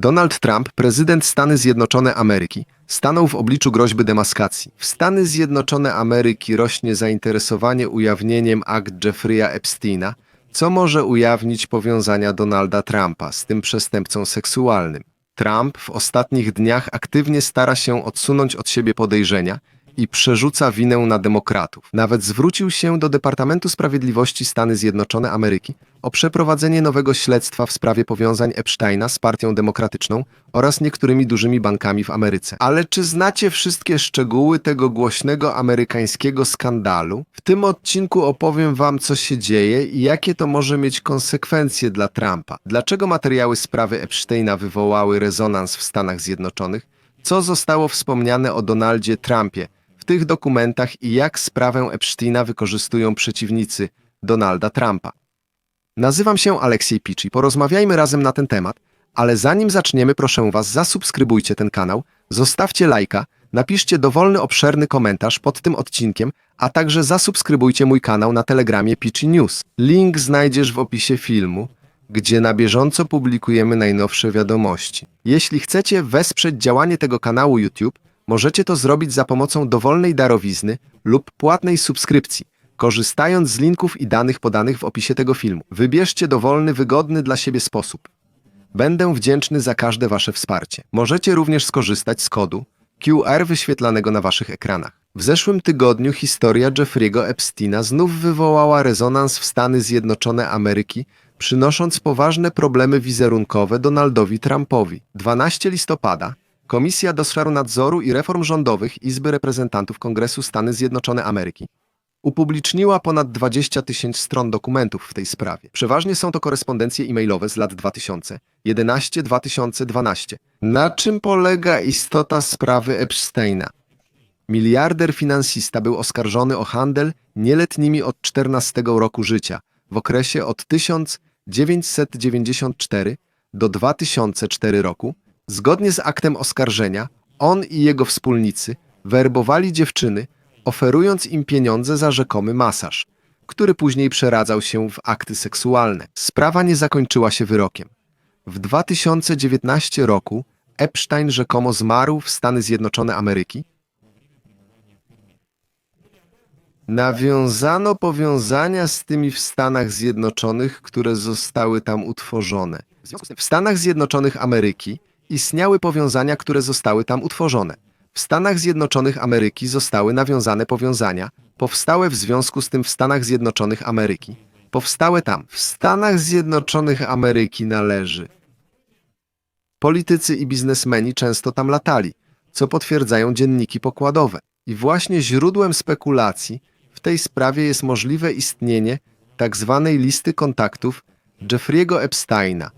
Donald Trump, prezydent Stany Zjednoczone Ameryki, stanął w obliczu groźby demaskacji. W Stany Zjednoczone Ameryki rośnie zainteresowanie ujawnieniem akt Jeffrey'a Epsteina, co może ujawnić powiązania Donalda Trumpa z tym przestępcą seksualnym. Trump w ostatnich dniach aktywnie stara się odsunąć od siebie podejrzenia i przerzuca winę na demokratów. Nawet zwrócił się do Departamentu Sprawiedliwości Stany Zjednoczone Ameryki o przeprowadzenie nowego śledztwa w sprawie powiązań Epsteina z Partią Demokratyczną oraz niektórymi dużymi bankami w Ameryce. Ale czy znacie wszystkie szczegóły tego głośnego amerykańskiego skandalu? W tym odcinku opowiem wam, co się dzieje i jakie to może mieć konsekwencje dla Trumpa. Dlaczego materiały sprawy Epsteina wywołały rezonans w Stanach Zjednoczonych? Co zostało wspomniane o Donaldzie Trumpie tych dokumentach i jak sprawę Epsteina wykorzystują przeciwnicy Donalda Trumpa? Nazywam się Aleksiej Pici. Porozmawiajmy razem na ten temat, ale zanim zaczniemy, proszę Was, zasubskrybujcie ten kanał, zostawcie lajka, napiszcie dowolny, obszerny komentarz pod tym odcinkiem, a także zasubskrybujcie mój kanał na Telegramie Pici News. Link znajdziesz w opisie filmu, gdzie na bieżąco publikujemy najnowsze wiadomości. Jeśli chcecie wesprzeć działanie tego kanału YouTube, możecie to zrobić za pomocą dowolnej darowizny lub płatnej subskrypcji korzystając z linków i danych podanych w opisie tego filmu. Wybierzcie dowolny, wygodny dla siebie sposób. Będę wdzięczny za każde Wasze wsparcie. Możecie również skorzystać z kodu QR wyświetlanego na Waszych ekranach. W zeszłym tygodniu historia Jeffrey'ego Epsteina znów wywołała rezonans w Stany Zjednoczone Ameryki, przynosząc poważne problemy wizerunkowe Donaldowi Trumpowi. 12 listopada Komisja do Spraw Nadzoru i Reform Rządowych Izby Reprezentantów Kongresu Stany Zjednoczone Ameryki upubliczniła ponad 20 tysięcy stron dokumentów w tej sprawie. Przeważnie są to korespondencje e-mailowe z lat 2011-2012. Na czym polega istota sprawy Epsteina? Miliarder finansista był oskarżony o handel nieletnimi od 14 roku życia w okresie od 1994 do 2004 roku. Zgodnie z aktem oskarżenia, on i jego wspólnicy werbowali dziewczyny, oferując im pieniądze za rzekomy masaż, który później przeradzał się w akty seksualne. Sprawa nie zakończyła się wyrokiem. W 2019 roku Epstein rzekomo zmarł w Stany Zjednoczone Ameryki. Nawiązano powiązania z tymi w Stanach Zjednoczonych, które zostały tam utworzone. W Stanach Zjednoczonych Ameryki istniały powiązania, które zostały tam utworzone. W Stanach Zjednoczonych Ameryki zostały nawiązane powiązania, powstałe w związku z tym w Stanach Zjednoczonych Ameryki. Powstałe tam. W Stanach Zjednoczonych Ameryki należy. Politycy i biznesmeni często tam latali, co potwierdzają dzienniki pokładowe. I właśnie źródłem spekulacji w tej sprawie jest możliwe istnienie tzw. listy kontaktów Jeffrey'ego Epsteina,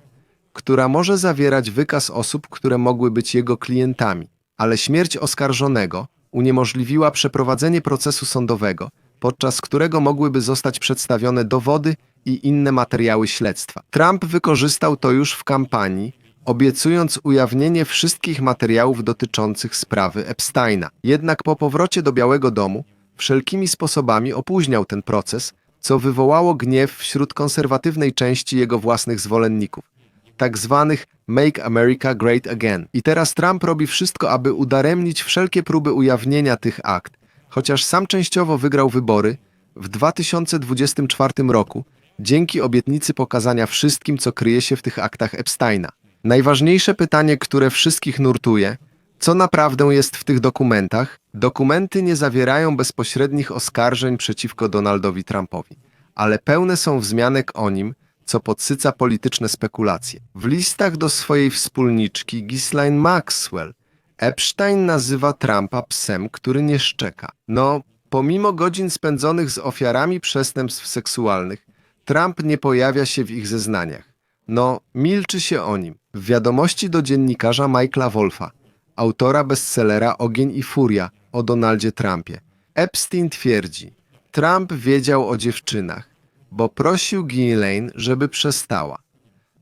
która może zawierać wykaz osób, które mogły być jego klientami ale śmierć oskarżonego uniemożliwiła przeprowadzenie procesu sądowego, podczas którego mogłyby zostać przedstawione dowody i inne materiały śledztwa. Trump wykorzystał to już w kampanii, obiecując ujawnienie wszystkich materiałów dotyczących sprawy Epsteina. Jednak po powrocie do Białego Domu wszelkimi sposobami opóźniał ten proces, co wywołało gniew wśród konserwatywnej części jego własnych zwolenników tak zwanych Make America Great Again. I teraz Trump robi wszystko, aby udaremnić wszelkie próby ujawnienia tych akt, chociaż sam częściowo wygrał wybory w 2024 roku dzięki obietnicy pokazania wszystkim, co kryje się w tych aktach Epsteina. Najważniejsze pytanie, które wszystkich nurtuje, co naprawdę jest w tych dokumentach? Dokumenty nie zawierają bezpośrednich oskarżeń przeciwko Donaldowi Trumpowi, ale pełne są wzmianek o nim, co podsyca polityczne spekulacje. W listach do swojej wspólniczki Ghislaine Maxwell Epstein nazywa Trumpa psem, który nie szczeka. No, pomimo godzin spędzonych z ofiarami przestępstw seksualnych, Trump nie pojawia się w ich zeznaniach. No, milczy się o nim. W wiadomości do dziennikarza Michaela Wolfa, autora bestsellera Ogień i Furia o Donaldzie Trumpie, Epstein twierdzi, Trump wiedział o dziewczynach, bo prosił Ghislaine, żeby przestała.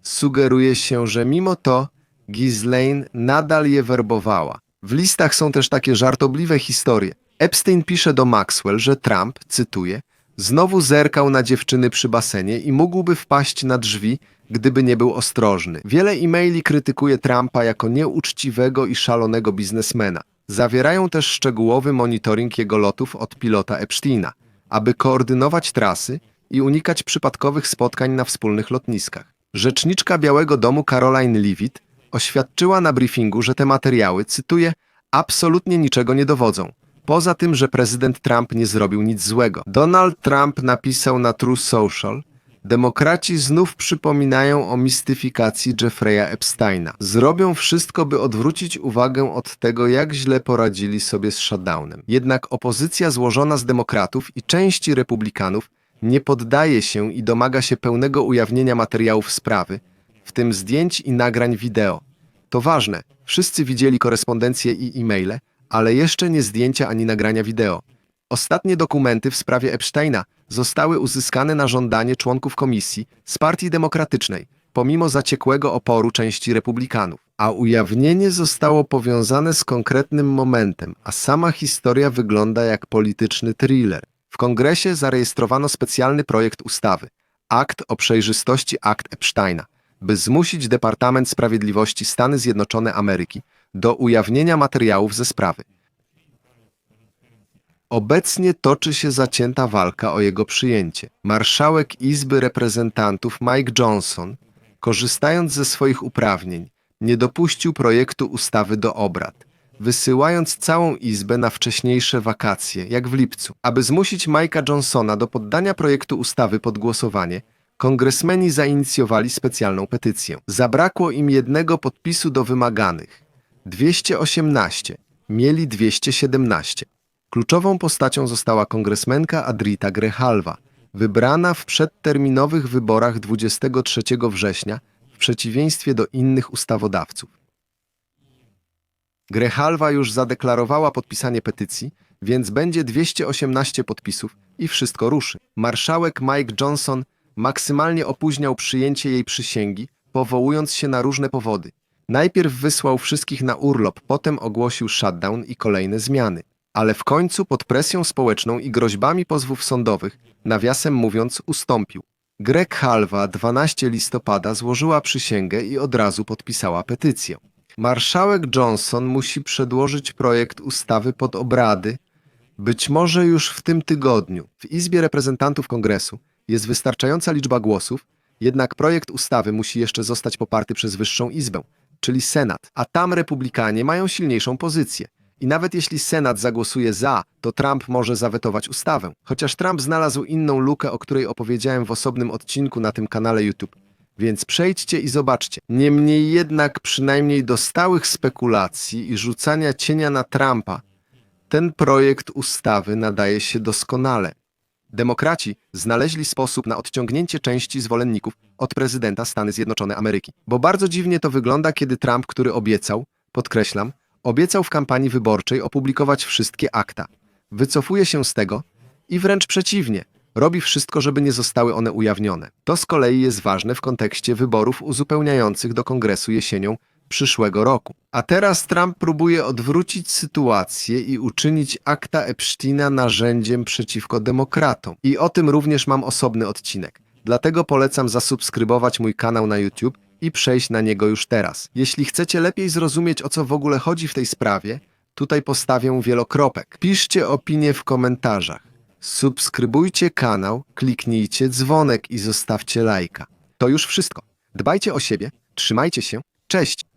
Sugeruje się, że mimo to Ghislaine nadal je werbowała. W listach są też takie żartobliwe historie. Epstein pisze do Maxwell, że Trump, cytuję, znowu zerkał na dziewczyny przy basenie i mógłby wpaść na drzwi, gdyby nie był ostrożny. Wiele e-maili krytykuje Trumpa jako nieuczciwego i szalonego biznesmena. Zawierają też szczegółowy monitoring jego lotów od pilota Epsteina, aby koordynować trasy i unikać przypadkowych spotkań na wspólnych lotniskach. Rzeczniczka Białego Domu Caroline Leavitt oświadczyła na briefingu, że te materiały, cytuję, absolutnie niczego nie dowodzą. Poza tym, że prezydent Trump nie zrobił nic złego. Donald Trump napisał na True Social, Demokraci znów przypominają o mistyfikacji Jeffrey'a Epsteina. Zrobią wszystko, by odwrócić uwagę od tego, jak źle poradzili sobie z shutdownem. Jednak opozycja złożona z demokratów i części republikanów nie poddaje się i domaga się pełnego ujawnienia materiałów sprawy, w tym zdjęć i nagrań wideo. To ważne, wszyscy widzieli korespondencję i e-maile, ale jeszcze nie zdjęcia ani nagrania wideo. Ostatnie dokumenty w sprawie Epsteina zostały uzyskane na żądanie członków komisji z Partii Demokratycznej, pomimo zaciekłego oporu części republikanów. A ujawnienie zostało powiązane z konkretnym momentem, a sama historia wygląda jak polityczny thriller. Kongresie zarejestrowano specjalny projekt ustawy Akt o przejrzystości akt Epsteina, by zmusić Departament Sprawiedliwości Stany Zjednoczone Ameryki do ujawnienia materiałów ze sprawy. Obecnie toczy się zacięta walka o jego przyjęcie. Marszałek Izby Reprezentantów Mike Johnson, korzystając ze swoich uprawnień, nie dopuścił projektu ustawy do obrad, wysyłając całą Izbę na wcześniejsze wakacje, jak w lipcu. Aby zmusić Mike'a Johnsona do poddania projektu ustawy pod głosowanie, kongresmeni zainicjowali specjalną petycję. Zabrakło im jednego podpisu do wymaganych. 218, mieli 217. Kluczową postacią została kongresmenka Adrita Grehalva, wybrana w przedterminowych wyborach 23 września w przeciwieństwie do innych ustawodawców. Grehalva już zadeklarowała podpisanie petycji, więc będzie 218 podpisów i wszystko ruszy. Marszałek Mike Johnson maksymalnie opóźniał przyjęcie jej przysięgi, powołując się na różne powody. Najpierw wysłał wszystkich na urlop, potem ogłosił shutdown i kolejne zmiany. Ale w końcu pod presją społeczną i groźbami pozwów sądowych, nawiasem mówiąc, ustąpił. Greg Halva 12 listopada złożyła przysięgę i od razu podpisała petycję. Marszałek Johnson musi przedłożyć projekt ustawy pod obrady, być może już w tym tygodniu. W Izbie Reprezentantów Kongresu jest wystarczająca liczba głosów, jednak projekt ustawy musi jeszcze zostać poparty przez Wyższą Izbę, czyli Senat, a tam republikanie mają silniejszą pozycję. I nawet jeśli Senat zagłosuje za, to Trump może zawetować ustawę. Chociaż Trump znalazł inną lukę, o której opowiedziałem w osobnym odcinku na tym kanale YouTube. Więc przejdźcie i zobaczcie. Niemniej jednak, przynajmniej do stałych spekulacji i rzucania cienia na Trumpa, ten projekt ustawy nadaje się doskonale. Demokraci znaleźli sposób na odciągnięcie części zwolenników od prezydenta Stany Zjednoczone Ameryki. Bo bardzo dziwnie to wygląda, kiedy Trump, który obiecał, podkreślam, obiecał w kampanii wyborczej opublikować wszystkie akta. Wycofuje się z tego i wręcz przeciwnie, robi wszystko, żeby nie zostały one ujawnione. To z kolei jest ważne w kontekście wyborów uzupełniających do kongresu jesienią przyszłego roku. A teraz Trump próbuje odwrócić sytuację i uczynić akta Epsteina narzędziem przeciwko demokratom. I o tym również mam osobny odcinek. Dlatego polecam zasubskrybować mój kanał na YouTube i przejść na niego już teraz. Jeśli chcecie lepiej zrozumieć, o co w ogóle chodzi w tej sprawie, tutaj postawię wielokropek. Piszcie opinie w komentarzach. Subskrybujcie kanał, kliknijcie dzwonek i zostawcie lajka. To już wszystko. Dbajcie o siebie, trzymajcie się, cześć!